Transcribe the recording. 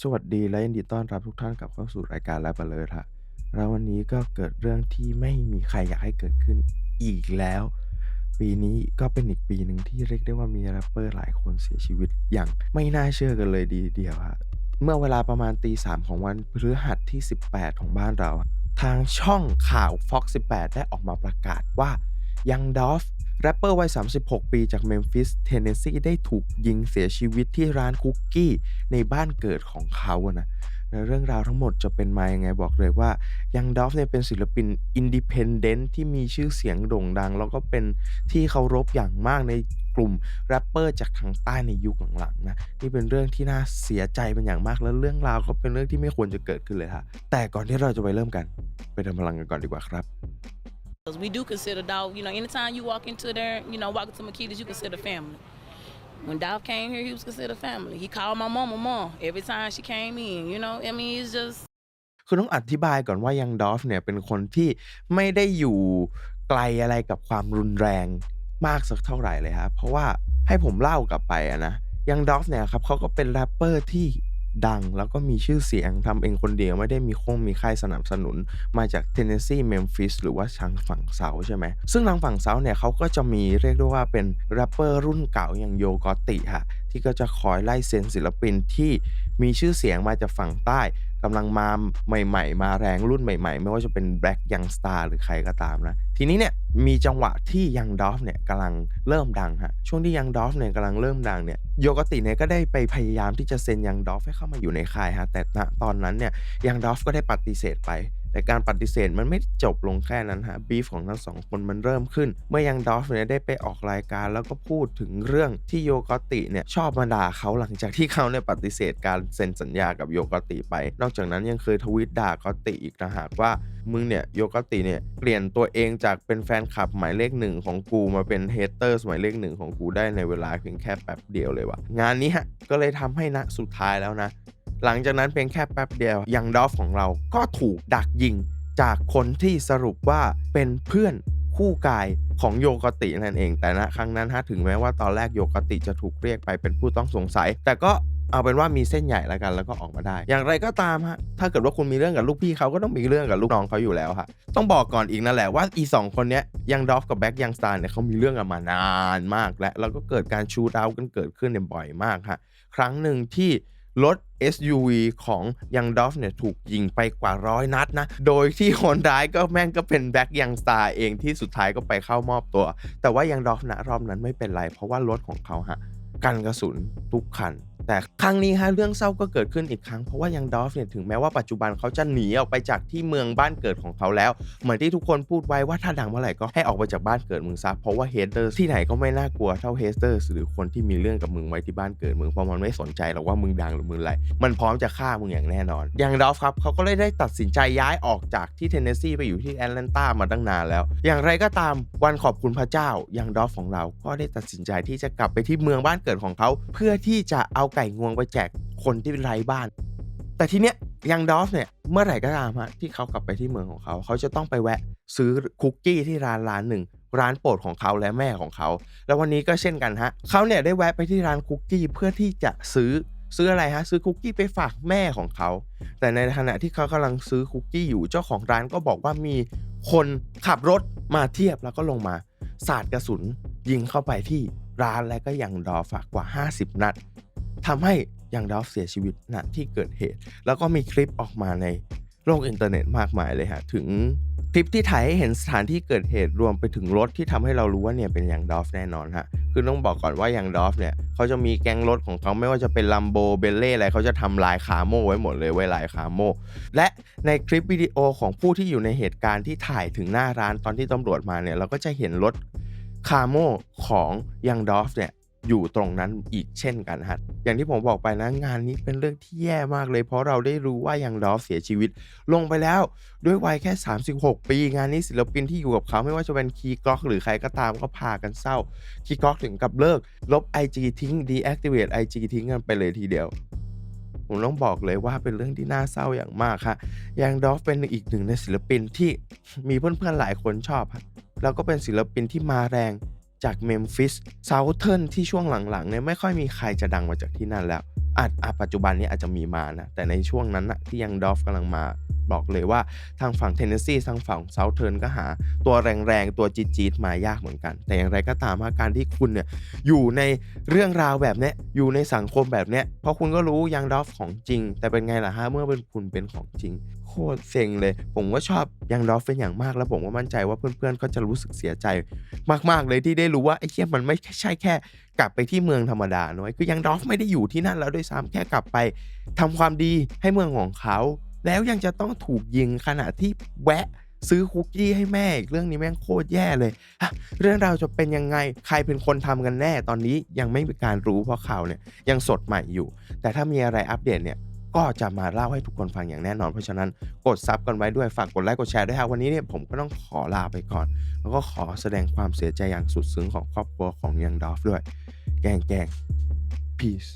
สวัสดีและยินดีต้อนรับทุกท่านกลับเข้าสู่รายการ Rap Alert ครับแล้ววันนี้ก็เกิดเรื่องที่ไม่มีใครอยากให้เกิดขึ้นอีกแล้ว ปีนี้ก็เป็นอีกปีหนึ่งที่เรียกได้ว่ามีแรปเปอร์หลายคนเสียชีวิตอย่างไม่น่าเชื่อกันเลยดีเดียวครับเมื่อเวลาประมาณตีสามของวันพฤหัสที่ 18 ของบ้านเรา ทางช่องข่าว Fox 18 ได้ออกมาประกาศว่ายังดอฟ แรปเปอร์วัย 36 ปีจากเมมฟิส เทนเนสซีได้ถูกยิงเสียชีวิตที่ร้านคุกกี้ ในบ้านเกิดของเขาอะนะและเรื่องราวทั้งหมดจะเป็นมายังไงบอกเลยว่ายังดอฟเนี่ยเป็นศิลปินอินดิเพนเดนต์ที่มีชื่อเสียงโด่งดัง แล้วก็เป็นที่เคารพอย่างมากในกลุ่มแรปเปอร์จากทางใต้ในยุคหลังๆนะนี่เป็นเรื่องที่น่าเสียใจเป็นอย่างมากแล้วเรื่องราวก็เป็นเรื่องที่ไม่ควรจะเกิดขึ้นเลยฮะแต่ก่อนที่เราจะไปเริ่มกัน ไปเติมพลังกันก่อนดีกว่าครับ Because we do consider dog, you know, anytime you walk into there, you know, walk into Makitas, you consider family. When Dolph came here, he was considered family. He called my mama mom every time she came in, you know. I mean, it's just คือต้องอธิบายก่อนว่ายังดอฟเนี่ยเป็นคนที่ไม่ได้อยู่ไกลอะไรกับความรุนแรงมากสักเท่าไหร่เลยครับเพราะว่าให้ผมเล่ากลับไปอะนะยังดอฟเนี่ยครับเขาก็เป็นแรปเปอร์ที่ ดังแล้วก็มีชื่อเสียงทำเองคนเดียวไม่ได้มีคงมีค่ายสนับสนุน มาจากเทนเนสซีเมมฟิสหรือว่าทางฝั่งเซาใช่ไหม ซึ่งทางฝั่งเซาเนี่ยเขาก็จะมีเรียกได้ว่าเป็นแรปเปอร์รุ่นเก่าอย่างโยกอติฮะ ที่ก็จะคอยไล่เซ็นศิลปินที่มีชื่อเสียงมาจากฝั่งใต้กำลังมาใหม่ ๆ มาแรงรุ่นใหม่ ๆ ไม่ว่าจะเป็น Black Young Star หรือใครก็ตามนะ ทีนี้เนี่ยมีจังหวะที่ยังดอฟเนี่ยกำลังเริ่มดังฮะช่วงที่ยังดอฟเนี่ยกำลังเริ่มดังเนี่ยโยกติเนี่ยก็ได้ไปพยายามที่จะเซ็นยังดอฟให้เข้ามาอยู่ในค่ายฮะแต่ณตอนนั้นเนี่ยยังดอฟก็ได้ปฏิเสธไป แต่การปฏิเสธมันไม่จบลงแค่นั้นฮะบีฟของทั้งสองคนมันเริ่มขึ้น เมื่อยังดอฟเนี่ยได้ไปออกรายการแล้วก็พูดถึงเรื่องที่โยกติเนี่ยชอบมาด่าเขาหลังจากที่เขาเนี่ยปฏิเสธการเซ็นสัญญากับโยกติไป นอกจากนั้นยังเคยทวีตด่ากติอีกนะหากว่ามึงเนี่ยโยกติเนี่ยเปลี่ยนตัวเองจากเป็นแฟนคลับหมายเลขหนึ่งของกูมาเป็นเฮเตอร์หมายเลขหนึ่งของกูได้ในเวลาเพียงแค่แป๊บเดียวเลยว่ะงานนี้ฮะก็เลยทำให้ณสุดท้ายแล้วนะ หลังจากนั้นเพียงแค่แป๊บเดียวยังดอฟของเราก็ถูกดักยิง จากคนที่สรุปว่าเป็นเพื่อนคู่กายของโยกตินั่นเอง แต่ณครั้งนั้นฮะถึงแม้ว่าตอนแรกโยกติจะถูกเรียกไปเป็นผู้ต้องสงสัย แต่ก็เอาเป็นว่ามีเส้นใหญ่แล้วกันแล้วก็ออกมาได้ อย่างไรก็ตามฮะ ถ้าเกิดว่าคุณมีเรื่องกับลูกพี่เขาก็ต้องมีเรื่องกับลูกน้องเขาอยู่แล้วฮะ ต้องบอกก่อนอีกนั่นแหละว่าอีสองคนเนี้ยยังดอฟกับแบ็กยังสตาร์เนี่ยเขามีเรื่องกันมานานมากและแล้วก็เกิดการชูดาวกันเกิดขึ้นเนี่ยบ่อยมากฮะ ครั้งหนึ่งที่รถ SUV ของยังดอฟเนี่ยถูกยิงไปกว่าร้อยนัดนะ โดยที่คนร้ายก็แม่งก็เป็นแบ็กยังสตาร์เองที่สุดท้ายก็ไปเข้ามอบตัว แต่ว่ายังดอฟนะรอบนั้นไม่เป็นไร เพราะว่ารถของเขาฮะกันกระสุนทุกคัน แต่ครั้งนี้ฮะเรื่องเศร้าก็เกิดขึ้นอีกครั้งเพราะว่ายังดอฟเนี่ยถึงแม้ว่าปัจจุบันเขาจะหนีออกไปจากที่เมืองบ้านเกิดของเขาแล้ว เหมือนที่ทุกคนพูดไว้ว่าถ้าดังเมื่อไหร่ก็ให้ออกไปจากบ้านเกิดมึงซะเพราะว่าเฮเตอร์ที่ไหนก็ไม่น่ากลัวเท่าเฮเตอร์หรือคนที่มีเรื่องกับมึงไว้ที่บ้านเกิดมึงเพราะมันไม่สนใจหรอกว่ามึงดังหรือมึงอะไรมันพร้อมจะฆ่ามึงอย่างแน่นอนอย่างดอฟครับเขาก็เลยได้ตัดสินใจย้ายออกจากที่เทนเนสซีไปอยู่ที่แอตแลนตามาตั้งนานแล้ว อย่างไรก็ตามวันขอบคุณพระเจ้าอย่างดอฟของเราก็ได้ตัดสินใจที่จะกลับไปที่เมืองบ้านเกิดของเขาเพื่อที่จะเอาไก่งวงไปแจกคนที่ไร้บ้าน แต่ทีเนี้ยยังดอฟเนี่ยเมื่อไหร่ก็ตามฮะที่เขากลับไปที่เมืองของเขา เขาจะต้องไปแวะซื้อคุกกี้ที่ร้านร้านหนึ่งร้านโปรดของเขาและแม่ของเขา แล้ววันนี้ก็เช่นกันฮะเขาเนี่ยได้แวะไปที่ร้านคุกกี้เพื่อที่จะซื้อซื้ออะไรฮะซื้อคุกกี้ไปฝากแม่ของเขา แต่ในขณะที่เขากำลังซื้อคุกกี้อยู่เจ้าของร้านก็บอกว่ามีคนขับรถมาเทียบแล้วก็ลงมาสาดกระสุนยิงเข้าไปที่ร้านและก็ยังดอฟอะกว่า 50 นัด ทำให้ยังดอฟเสียชีวิตณที่เกิดเหตุ แล้วก็มีคลิปออกมาในโลกอินเทอร์เน็ตมากมายเลยฮะ ถึงคลิปที่ถ่ายให้เห็นสถานที่เกิดเหตุรวมไปถึงรถที่ทำให้เรารู้ว่าเนี่ยเป็นยังดอฟแน่นอนฮะ คือต้องบอกก่อนว่ายังดอฟเนี่ยเขาจะมีแก๊งรถของเขาไม่ว่าจะเป็นลัมโบเบลเล่อะไรเขาจะทำลายคาโมไว้หมดเลยไว้ลายคาโม และในคลิปวิดีโอของผู้ที่อยู่ในเหตุการณ์ที่ถ่ายถึงหน้าร้านตอนที่ตำรวจมาเนี่ยเราก็จะเห็นรถคาโมของยังดอฟเนี่ย อยู่ตรงนั้นอีกเช่นกันฮะอย่างที่ผมบอกไปนะงานนี้เป็นเรื่องที่แย่มากเลย เพราะเราได้รู้ว่ายังดอฟเสียชีวิต ลงไปแล้วด้วยวัยแค่ 36 ปีงานนี้ศิลปินที่อยู่กับเขาไม่ว่าจะเป็นคีกล็อกหรือใครก็ตามก็พากันเศร้าคีกล็อกถึงกับเลิก ลบ IG ทิ้ง deactivate IG ทิ้งกันไปเลยทีเดียวผมต้องบอกเลยว่าเป็นเรื่องที่น่าเศร้าอย่างมากค่ะยังดอฟเป็นอีกหนึ่งในศิลปินที่มีเพื่อนๆหลายคนชอบครับแล้วก็เป็นศิลปินที่มาแรง จากเมมฟิสเซาเทิร์นที่ช่วงหลังๆเนี่ยไม่ค่อยมีใครจะดังมาจากที่นั่นแล้วอาจปัจจุบันนี้อาจจะมีมานะ แต่ในช่วงนั้นนะที่ยังดอฟกำลังมา บอกเลยว่าทางฝั่งเทนเนสซีทางฝั่งเซาเทิร์นก็หา ตัวแรงๆ ตัวจี๊ดๆมายากเหมือนกัน แต่อย่างไรก็ตามการที่คุณเนี่ยอยู่ในเรื่องราวแบบเนี้ยอยู่ในสังคมแบบเนี้ยเพราะคุณก็รู้ยังดอฟของจริง แต่เป็นไงล่ะฮะเมื่อเป็นคุณเป็นของจริง โคตรเซ็งเลย ผมก็ชอบยังดอฟเป็นอย่างมากแล้วผมก็มั่นใจว่าเพื่อนๆก็จะรู้สึกเสียใจ มากๆเลยที่ได้รู้ว่าไอ้เชี่ยมันไม่ใช่แค่กลับไปที่เมืองธรรมดาน้อยคือยังดอฟไม่ได้อยู่ที่นั่นแล้วด้วยซ้ำแค่กลับไปทำความดีให้เมืองของเขา แล้วยังจะต้องถูกยิงขณะที่แวะซื้อคุกกี้ให้แม่อีกเรื่องนี้แม่งโคตรแย่เลยฮะเรื่องราวจะเป็นยังไงใครเป็นคนทำกันแน่ตอนนี้ยังไม่มีการรู้เพราะข่าวเนี่ยยังสดใหม่อยู่ แต่ถ้ามีอะไรอัปเดตเนี่ยก็จะมาเล่าให้ทุกคนฟังอย่างแน่นอน เพราะฉะนั้นกดซับกันไว้ด้วยฝากกดไลค์กดแชร์ด้วยครับวันนี้เนี่ยผมก็ต้องขอลาไปก่อน แล้วก็ขอแสดงความเสียใจอย่างสุดซึ้งของครอบครัวของยังดอฟด้วย แกงแกง peace